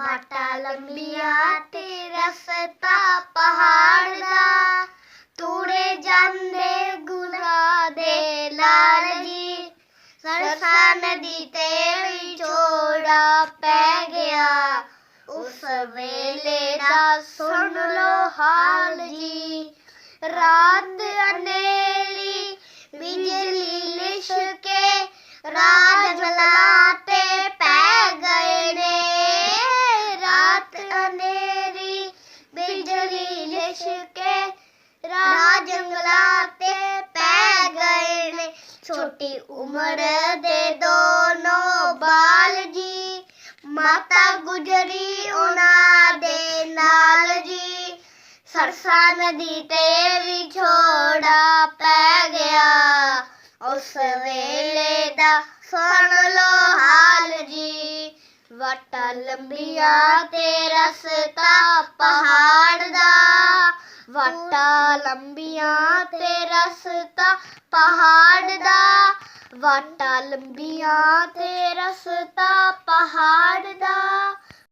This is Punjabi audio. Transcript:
ਬਾਟਾ ਲੰਬੀਆਂ ਤੇ ਰਸਤਾ ਪਹਾੜ ਦਾ। ਤੂੜੇ ਜਾਂਦੇ ਗੁਰਾ ਦੇ ਲਾਲ ਜੀ। ਸਰਸਾ ਨਦੀ ਤੇ ਵਿਛੋੜਾ ਪੈ ਗਿਆ। ਉਸ ਵੇਲੇ ਦਾ ਸੁਣ ਲੋ ਹਾਲ ਜੀ। ਰਾਤ ਬਿਜਲੀ ਲਿਸ਼ਕੇ ਰਾਜ ਤੇ ਪੈ ਗਏ ਨੇ। ਛੋਟੀ ਉਮਰ ਦੇ ਦੋਨੋਂ ਬਾਲ ਜੀ, ਮਾਤਾ ਗੁਜਰੀ ਉਹਨਾਂ ਦੇ ਨਾਲ ਜੀ। ਸਰਸਾ ਨਦੀ ਤੇ ਵਿਛੋੜਾ ਪੈ ਗਿਆ। ਉਸ ਵੇਲੇ ਦਾ ਸੁਣ ਲੋ ਹਾਲ ਜੀ। ਵਟਾ ਲੰਬੀਆਂ ਤੇ ਰਸਤਾ ਵਟਾ ਲੰਬੀਆਂ ਤੇ ਰਸਤਾ ਪਹਾੜ ਦਾ। ਵਟਾ ਲੰਬੀਆਂ ਤੇ ਰਸਤਾ ਪਹਾੜ